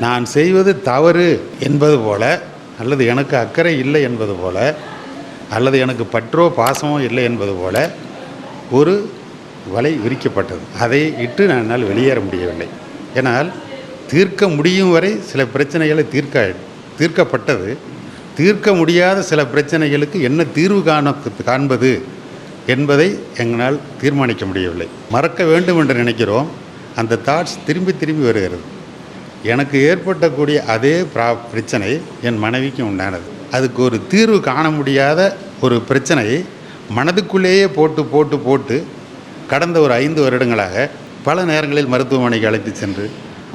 நான் செய்வது தவறு என்பது போல அல்லது எனக்கு அக்கறை இல்லை என்பது போல அல்லது எனக்கு பற்றோ பாசமோ இல்லை என்பது போல ஒரு வலை விரிக்கப்பட்டது. அதை இட்டு நான் என்னால் வெளியேற முடியவில்லை. ஏனால் தீர்க்க முடியும் வரை சில பிரச்சனைகளை தீர்க்க தீர்க்கப்பட்டது. தீர்க்க முடியாத சில பிரச்சனைகளுக்கு என்ன தீர்வு காண காண்பது என்பதை எங்களால் தீர்மானிக்க முடியவில்லை. மறக்க வேண்டும் என்று நினைக்கிறோம். அந்த தாட்ஸ் திரும்பி திரும்பி வருகிறது. எனக்கு ஏற்பட்டக்கூடிய அதே பிரா பிரச்சனை என் மனைவிக்கும் உண்டானது. அதுக்கு ஒரு தீர்வு காண முடியாத ஒரு பிரச்சனையை மனதுக்குள்ளேயே போட்டு போட்டு போட்டு கடந்த ஒரு ஐந்து வருடங்களாக பல நேரங்களில் மருத்துவமனைக்கு அழைத்து சென்று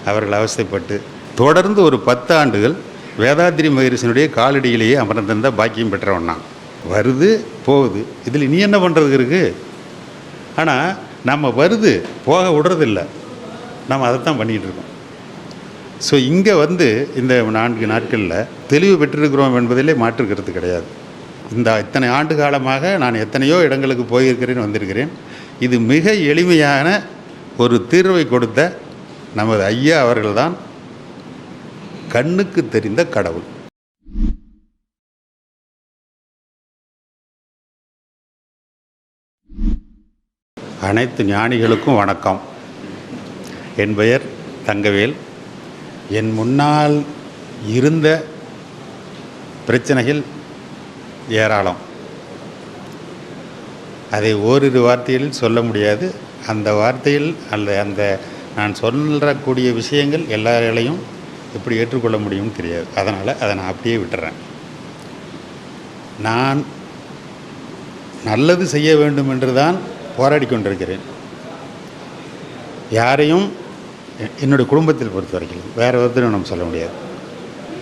அவர்கள் அவசியப்பட்டு தொடர்ந்து ஒரு பத்து ஆண்டுகள் வேதாத்திரி மகரிஷனுடைய காலடியிலேயே அமர்ந்திருந்த பாக்கியம் பெற்றவன் நான். வருது போகுது. இதில் நீ என்ன பண்ணுறதுக்கு இருக்குது ஆனால் நம்ம வருது போக விடுறதில்ல. நம்ம அதைத்தான் பண்ணிகிட்டு இருக்கோம். ஸோ இங்கே வந்து இந்த நான்கு நாட்களில் தெளிவு பெற்றிருக்கிறோம் என்பதிலே மாற்றுக்கிறது கிடையாது. இந்த இத்தனை ஆண்டு காலமாக நான் எத்தனையோ இடங்களுக்கு போயிருக்கிறேன் வந்திருக்கிறேன். இது மிக எளிமையான ஒரு தீர்வை கொடுத்த நமது ஐயா அவர்கள்தான் கண்ணுக்கு தெரிந்த கடவுள். அனைத்து ஞானிகளுக்கும் வணக்கம். என் பெயர் தங்கவேல். என் முன்னால் இருந்த பிரச்சனைகள் ஏராளம். அதை ஓரிரு வார்த்தையில் சொல்ல முடியாது. அந்த வார்த்தையில் அல்ல அந்த நான் சொல்லக்கூடிய விஷயங்கள் எல்லாரையும் எப்படி ஏற்றுக்கொள்ள முடியும்னு தெரியாது. அதனால் அதை நான் அப்படியே விட்டுறேன். நான் நல்லது செய்ய வேண்டும் என்று தான் போராடி கொண்டிருக்கிறேன். யாரையும் என்னுடைய குடும்பத்தில் பொறுத்த வரைக்கும் வேறு ஒருத்தரும் நம்ம சொல்ல முடியாது.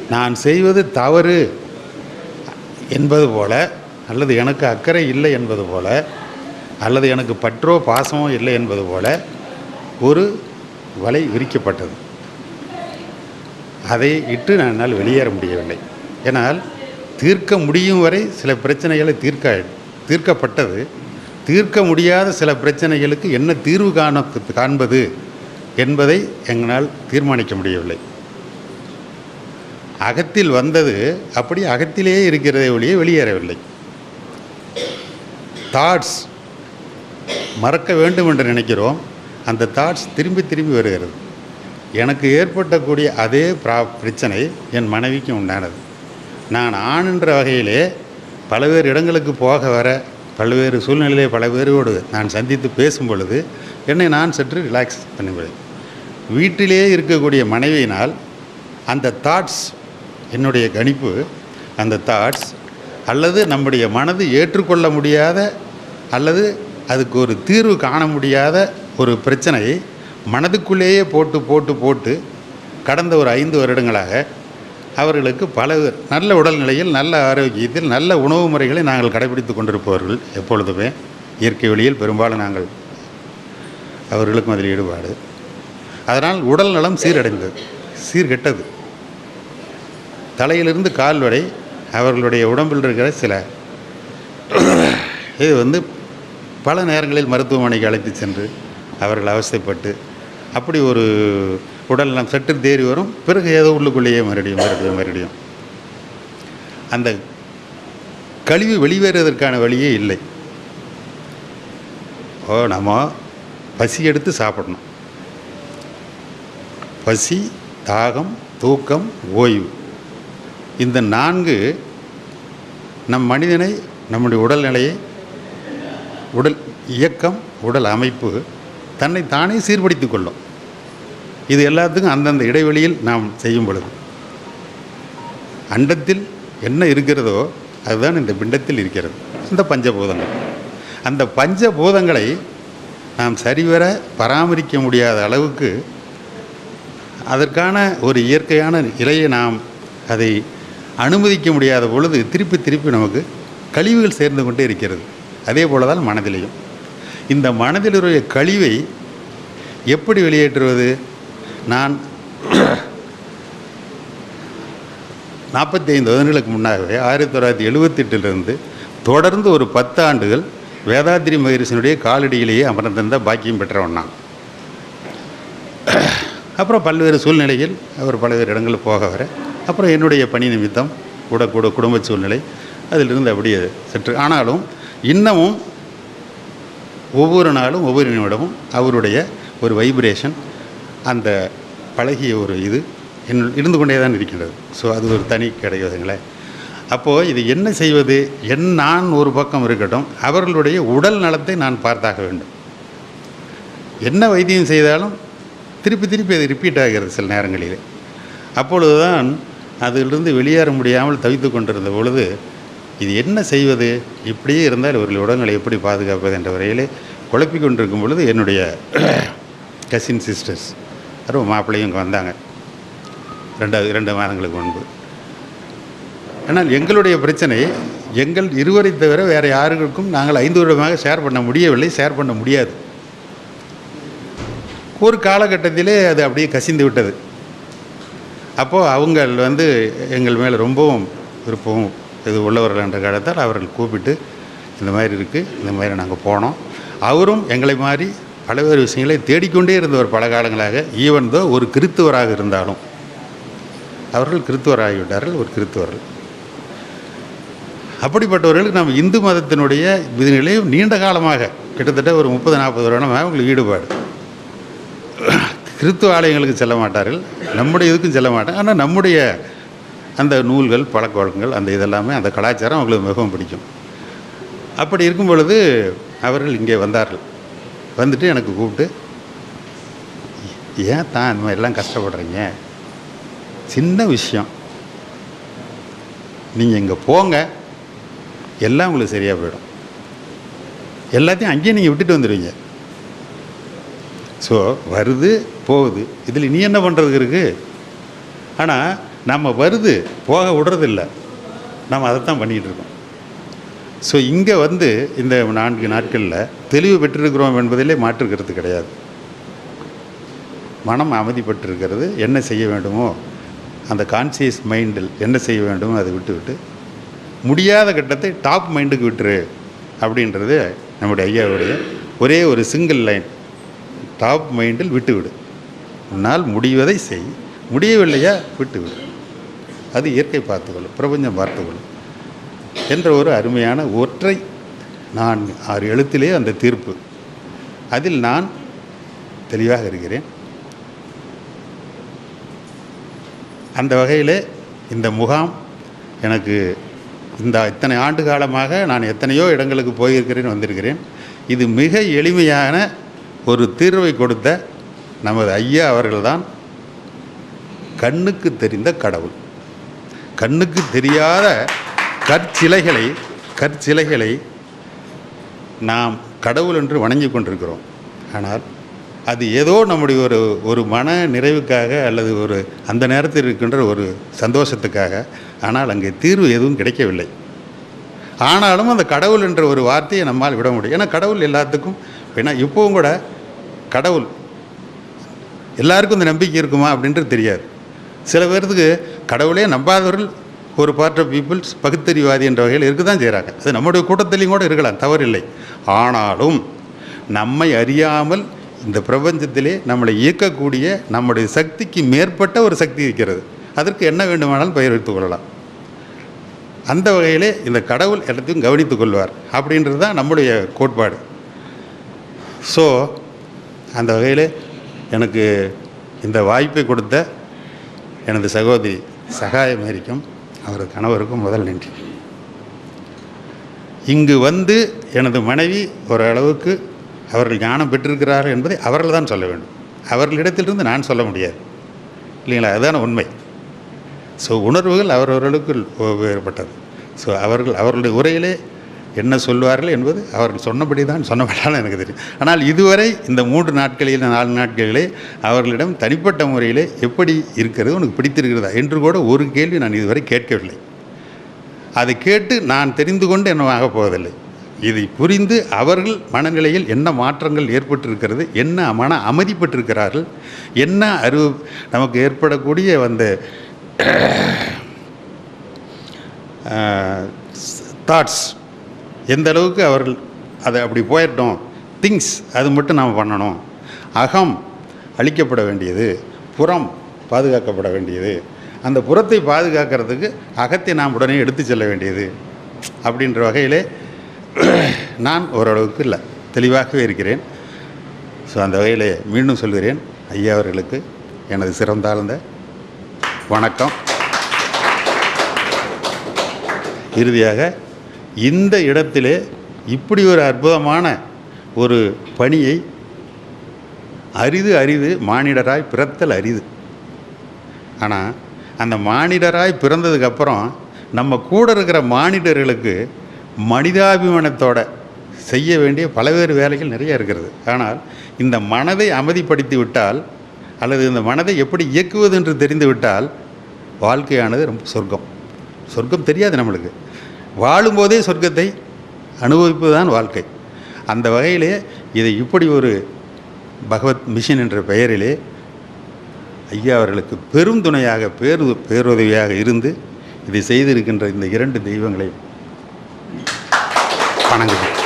நான் செய்வது தவறு என்பது போல அல்லது எனக்கு அக்கறை இல்லை என்பது போல அல்லது எனக்கு பற்றோ பாசமோ இல்லை என்பது போல ஒரு வலை விரிக்கப்பட்டது. அதை இட்டு நான் என்னால் வெளியேற முடியவில்லை. ஏனால் தீர்க்க முடியும் வரை சில பிரச்சனைகளை தீர்க்க தீர்க்கப்பட்டது. தீர்க்க முடியாத சில பிரச்சனைகளுக்கு என்ன தீர்வு காண காண்பது? என்பதை எங்களால் தீர்மானிக்க முடியவில்லை. அகத்தில் வந்தது அப்படி அகத்திலேயே இருக்கிறதே ஒழிய வெளியேறவில்லை. தாட்ஸ் மறக்க வேண்டும் என்று நினைக்கிறோம். அந்த தாட்ஸ் திரும்பி திரும்பி வருகிறது. எனக்கு ஏற்பட்டக்கூடிய அதே பிரா பிரச்சனை என் மனைவிக்கும் உண்டானது. நான் ஆணுன்ற வகையிலே பல்வேறு இடங்களுக்கு போக வர பல்வேறு சூழ்நிலையை பல பேரோடு நான் சந்தித்து பேசும் பொழுது என்னை நான் சற்று ரிலாக்ஸ் பண்ணுவேன். வீட்டிலேயே இருக்கக்கூடிய மனைவியினால் அந்த தாட்ஸ் என்னுடைய கணிப்பு அந்த தாட்ஸ் அல்லது நம்முடைய மனது ஏற்றுக்கொள்ள முடியாத அல்லது அதுக்கு ஒரு தீர்வு காண முடியாத ஒரு பிரச்சனையை மனதுக்குள்ளேயே போட்டு போட்டு போட்டு கடந்த ஒரு ஐந்து வருடங்களாக அவர்களுக்கு பல நல்ல உடல்நிலையில் நல்ல ஆரோக்கியத்தில் நல்ல உணவு முறைகளை நாங்கள் கடைபிடித்து கொண்டிருப்பவர்கள் எப்பொழுதுமே. இயற்கை வழியில் பெரும்பாலும் நாங்கள் அவர்களுக்கும் அதில் ஈடுபாடு. அதனால் உடல் நலம் சீரடைந்தது சீர்கெட்டது. தலையிலிருந்து கால் வரை அவர்களுடைய உடம்பில் இருக்கிற சில இது வந்து பல நேரங்களில் மருத்துவமனைக்கு அழைத்து சென்று அவர்கள் அவஸ்தைப்பட்டு அப்படி ஒரு உடல் நலம் சற்று தேறி வரும். பிறகு ஏதோ உள்ளுக்குள்ளேயே மறுபடியும் மறுபடியும் மறுபடியும். அந்த கழிவு வெளிவேறுவதற்கான வழியே இல்லை. ஓ நம்ம பசி எடுத்து சாப்பிடணும். பசி தாகம் தூக்கம் ஓய்வு. இந்த நான்கு நம் மனிதனை நம்முடைய உடல்நிலையை உடல் இயக்கம் உடல் அமைப்பு தன்னை தானே சீர்படுத்திக் கொள்ளும். இது எல்லாத்துக்கும் அந்தந்த இடைவெளியில் நாம் செய்யும் பொழுது. அண்டத்தில் என்ன இருக்கிறதோ அதுதான் இந்த பிண்டத்தில் இருக்கிறது. இந்த பஞ்சபூதங்கள். அந்த பஞ்சபூதங்களை நாம் சரிவர பராமரிக்க முடியாத அளவுக்கு அதற்கான ஒரு இயற்கையான நிலையை நாம் அதை அனுமதிக்க முடியாத பொழுது திருப்பி திருப்பி நமக்கு கழிவுகள் சேர்ந்து கொண்டே இருக்கிறது. அதே போல தான் மனதிலையும். இந்த மனதிலுடைய கழிவை எப்படி வெளியேற்றுவது? நான் நாற்பத்தி ஐந்து வருடங்களுக்கு முன்னாகவே ஆயிரத்தி தொள்ளாயிரத்தி எழுபத்தெட்டிலிருந்து தொடர்ந்து ஒரு பத்து ஆண்டுகள் வேதாத்திரி மகரிஷனுடைய காலடியிலேயே அமர்ந்திருந்த பாக்கியம் பெற்றவன் நான். அப்புறம் பல்வேறு சூழ்நிலையில் அவர் பல்வேறு இடங்களில் போக வர அப்புறம் என்னுடைய பணி நிமித்தம் கூட கூட குடும்ப சூழ்நிலை அதிலிருந்து அப்படியே சற்று ஆனாலும் இன்னமும் ஒவ்வொரு நாளும் ஒவ்வொரு நிமிடமும் அவருடைய ஒரு வைப்ரேஷன் அந்த பழகிய ஒரு இது என் இருந்து கொண்டே தான் இருக்கின்றது. ஸோ அது ஒரு தனி கிடையாதுங்களேன் அப்போது இது என்ன செய்வது? என் நான் ஒரு பக்கம் இருக்கட்டும் அவர்களுடைய உடல் நலத்தை நான் பார்த்தாக வேண்டும். என்ன வைத்தியம் செய்தாலும் திருப்பி திருப்பி அது ரிப்பீட் ஆகிறது சில நேரங்களில். அப்பொழுது தான் அதிலிருந்து வெளியேற முடியாமல் தவித்து கொண்டிருந்த பொழுது இது என்ன செய்வது? இப்படியே இருந்தால் இவர்கள் உடல்களை எப்படி பாதுகாப்பது என்ற வரையிலே குழப்பிக் கொண்டிருக்கும் பொழுது என்னுடைய கசின் சிஸ்டர்ஸ் அப்புறம் மாப்பிள்ளையும் இங்கே வந்தாங்க. ரெண்டாவது ரெண்டு மாதங்களுக்கு முன்பு. ஆனால் எங்களுடைய பிரச்சனை எங்கள் இருவரை தவிர வேறு யாருக்கும் நாங்கள் ஐந்து வருடமாக ஷேர் பண்ண முடியவில்லை ஷேர் பண்ண முடியாது. ஒரு காலகட்டத்திலே அது அப்படியே கசிந்து விட்டது. அப்போது அவங்கள் வந்து எங்கள் மேலே ரொம்பவும் விருப்பம் இது உள்ளவர்கள் என்ற காலத்தால் அவர்கள் கூப்பிட்டு இந்த மாதிரி இருக்குது இந்த மாதிரி நாங்கள் போனோம். அவரும் எங்களை மாதிரி பல்வேறு விஷயங்களை தேடிக்கொண்டே இருந்தவர் பல காலங்களாக ஈவன் தோ ஒரு கிறித்துவராக இருந்தாலும். அவர்கள் கிறித்துவராகிவிட்டார்கள் ஒரு கிறித்துவர்கள். அப்படிப்பட்டவர்களுக்கு நம்ம இந்து மதத்தினுடைய விதிகளை நீண்ட காலமாக கிட்டத்தட்ட ஒரு முப்பது நாற்பது வருடமாக அவங்களுக்கு ஈடுபாடு. கிறித்துவ ஆலயங்களுக்கு செல்ல மாட்டார்கள் நம்முடைய இதுக்கும் செல்ல மாட்டாங்க. ஆனால் நம்முடைய அந்த நூல்கள் பழக்க வழக்கங்கள் அந்த இதெல்லாமே அந்த கலாச்சாரம் அவங்களுக்கு மிகவும் பிடிக்கும். அப்படி இருக்கும் பொழுது அவர்கள் இங்கே வந்தார்கள். வந்துட்டு எனக்கு கூப்பிட்டு ஏன் தான் இந்த மாதிரிலாம் கஷ்டப்படுறீங்க? சின்ன விஷயம். நீங்கள் இங்கே போங்க. எல்லாம் உங்களுக்கு சரியாக போயிடும். எல்லாத்தையும் அங்கேயே நீங்கள் விட்டுட்டு வந்துடுவீங்க. ஸோ வருது போகுது. இதில் நீ என்ன பண்ணுறதுக்கு இருக்குது ஆனால் நம்ம வருது போக விடுறதில்ல. நம்ம அதைத்தான் பண்ணிகிட்டு இருக்கோம். ஸோ இங்கே வந்து இந்த நான்கு நாட்களில் தெளிவு பெற்றிருக்கிறோம் என்பதிலே மாற்றுக்கிறது கிடையாது. மனம் அமைதிப்பட்டிருக்கிறது. என்ன செய்ய வேண்டுமோ அந்த கான்சியஸ் மைண்டில் என்ன செய்ய வேண்டுமோ அதை விட்டுவிட்டு முடியாத கட்டத்தை டாப் மைண்டுக்கு விட்டுரு அப்படின்றது நம்முடைய ஐயாவுடைய ஒரே ஒரு சிங்கிள் லைன் டாப் மைண்டில் விட்டுவிடு. உன்னால் முடிவதை செய். முடியவில்லையா விட்டுவிடு. அது இயற்கை பார்த்துக்கொள்ளும் பிரபஞ்சம் பார்த்துக்கொள்ளும் என்ற ஒரு அருமையான ஒற்றை நான் ஆறு எழுத்திலே அந்த தீர்ப்பு. அதில் நான் தெளிவாக இருக்கிறேன். அந்த வகையில் இந்த முகாம் எனக்கு இந்த இத்தனை ஆண்டு காலமாக நான் எத்தனையோ இடங்களுக்கு போயிருக்கிறேன் வந்திருக்கிறேன். இது மிக எளிமையான ஒரு தீர்வை கொடுத்த நமது ஐயா அவர்கள்தான் கண்ணுக்கு தெரிந்த கடவுள். கண்ணுக்கு தெரியாத கற்சிலைகளை கற்சிலைகளை நாம் கடவுள் என்று வணங்கி கொண்டிருக்கிறோம். ஆனால் அது ஏதோ நம்முடைய ஒரு ஒரு மன நிறைவுக்காக அல்லது ஒரு அந்த நேரத்தில் இருக்கின்ற ஒரு சந்தோஷத்துக்காக. ஆனால் அங்கே தீர்வு எதுவும் கிடைக்கவில்லை. ஆனாலும் அந்த கடவுள் என்ற ஒரு வார்த்தையை நம்மால் விட முடியும். ஏன்னா கடவுள் எல்லாத்துக்கும் ஏன்னா இப்போவும் கூட கடவுள் எல்லாருக்கும் இந்த நம்பிக்கை இருக்குமா அப்படின்றது தெரியாது. சில பேர்த்துக்கு கடவுளே நம்பாதவர்கள் ஒரு பார்ட் ஆஃப் பீப்புள்ஸ் பகுத்தறிவாதி என்ற வகையில் இருக்க தான் செய்கிறாங்க அது நம்முடைய கூட்டத்திலையும் கூட இருக்கலாம் தவறில்லை. ஆனாலும் நம்மை அறியாமல் இந்த பிரபஞ்சத்திலே நம்மளை இயக்கக்கூடிய நம்முடைய சக்திக்கு மேற்பட்ட ஒரு சக்தி இருக்கிறது. அதற்கு என்ன வேண்டுமானாலும் பெயர் வைத்துக் கொள்ளலாம். அந்த வகையிலே இந்த கடவுள் எல்லாத்தையும் கவனித்துக் கொள்வார் அப்படின்றது தான் நம்முடைய கோட்பாடு. ஸோ அந்த வகையில் எனக்கு இந்த வாய்ப்பை கொடுத்த எனது சகோதரி சகாய மேரிக்கும் அவரது கணவருக்கும் முதல் நன்றி. இங்கு வந்து எனது மனைவி ஓரளவுக்கு அவர்கள் ஞானம் பெற்றிருக்கிறார்கள் என்பதை அவர்கள் தான் சொல்ல வேண்டும். அவர்களிடத்திலிருந்து நான் சொல்ல முடியாது. இல்லைங்களா? அதுதான உண்மை. ஸோ உணர்வுகள் அவரவர்களுக்கு வேறுபட்டது. ஸோ அவர்கள் அவர்களுடைய உரையிலே என்ன சொல்வார்கள் என்பது அவர்கள் சொன்னபடி தான் சொன்னபடியாலும் எனக்கு தெரியும். ஆனால் இதுவரை இந்த மூன்று நாட்களில் நாலு நாட்களிலே அவர்களிடம் தனிப்பட்ட முறையிலே எப்படி இருக்கிறது உனக்கு பிடித்திருக்கிறதா என்று கூட ஒரு கேள்வி நான் இதுவரை கேட்கவில்லை. அதை கேட்டு நான் தெரிந்து கொண்டு என்ன ஆகப் போவதில்லை. இதை புரிந்து அவர்கள் மனநிலையில் என்ன மாற்றங்கள் ஏற்பட்டிருக்கிறது என்ன மன அமைதிப்பட்டிருக்கிறார்கள் என்ன அறிவு நமக்கு ஏற்படக்கூடிய அந்த தாட்ஸ் எந்த அளவுக்கு அவர்கள் அதை அப்படி போயிட்டோம் திங்ஸ் அது மட்டும் நாம் பண்ணணும். அகம் அழிக்கப்பட வேண்டியது புறம் பாதுகாக்கப்பட வேண்டியது. அந்த புறத்தை பாதுகாக்கிறதுக்கு அகத்தை நாம் உடனே எடுத்து செல்ல வேண்டியது. அப்படின்ற வகையிலே நான் ஓரளவுக்கு இல்லை தெளிவாகவே இருக்கிறேன். ஸோ அந்த வகையிலே மீண்டும் சொல்கிறேன் ஐயா அவர்களுக்கு எனது சிறந்தாழ்ந்த வணக்கம். இறுதியாக இந்த இடத்திலே இப்படி ஒரு அற்புதமான ஒரு பணியை அரிது அரிது மானிடராய் பிறத்தல் அரிது. ஆனால் அந்த மானிடராய் பிறந்ததுக்கப்புறம் நம்ம கூட இருக்கிற மானிடர்களுக்கு மனிதாபிமானத்தோட செய்ய வேண்டிய பல்வேறு வேலைகள் நிறைய இருக்கிறது. ஆனால் இந்த மனதை அமைதிப்படுத்தி விட்டால் அல்லது இந்த மனதை எப்படி இயக்குவது என்று தெரிந்து விட்டால் வாழ்க்கையானது ரொம்ப சொர்க்கம். சொர்க்கம் தெரியாது நம்மளுக்கு. வாழும்போதே சொர்க்கத்தை அனுபவிப்பது தான் வாழ்க்கை. அந்த வகையிலே இதை இப்படி ஒரு பகவத் மிஷின் என்ற பெயரிலே ஐயா அவர்களுக்கு பெரும் துணையாக பேரு பேருதவியாக இருந்து இதை செய்திருக்கின்ற இந்த இரண்டு தெய்வங்களை வணங்குகிறேன்.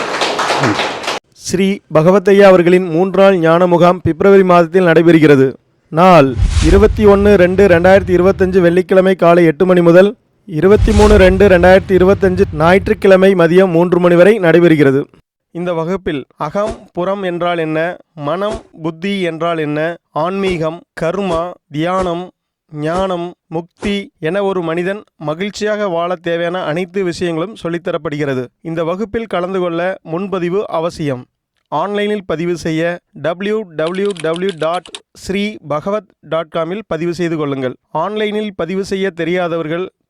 ஸ்ரீ பகவத்தையா அவர்களின் மூன்றாள் ஞான முகாம் பிப்ரவரி மாதத்தில் நடைபெறுகிறது. நாள் இருபத்தி ஒன்று ரெண்டு ரெண்டாயிரத்தி இருபத்தஞ்சு வெள்ளிக்கிழமை காலை எட்டு மணி முதல் இருபத்தி மூணு ரெண்டு ரெண்டாயிரத்தி இருபத்தஞ்சு ஞாயிற்றுக்கிழமை மதியம் மூன்று மணி வரை நடைபெறுகிறது. இந்த வகுப்பில் அகம் புறம் என்றால் என்ன மனம் புத்தி என்றால் என்ன ஆன்மீகம் கர்மா தியானம் ஞானம் முக்தி என ஒரு மனிதன் மகிழ்ச்சியாக வாழ தேவையான அனைத்து விஷயங்களும் சொல்லித்தரப்படுகிறது. இந்த வகுப்பில் கலந்து கொள்ள முன்பதிவு அவசியம். ஆன்லைனில் பதிவு செய்ய W W W dot Sri Bhagavad dot காமில் பதிவு செய்து கொள்ளுங்கள். ஆன்லைனில் பதிவு செய்ய தெரியாதவர்கள்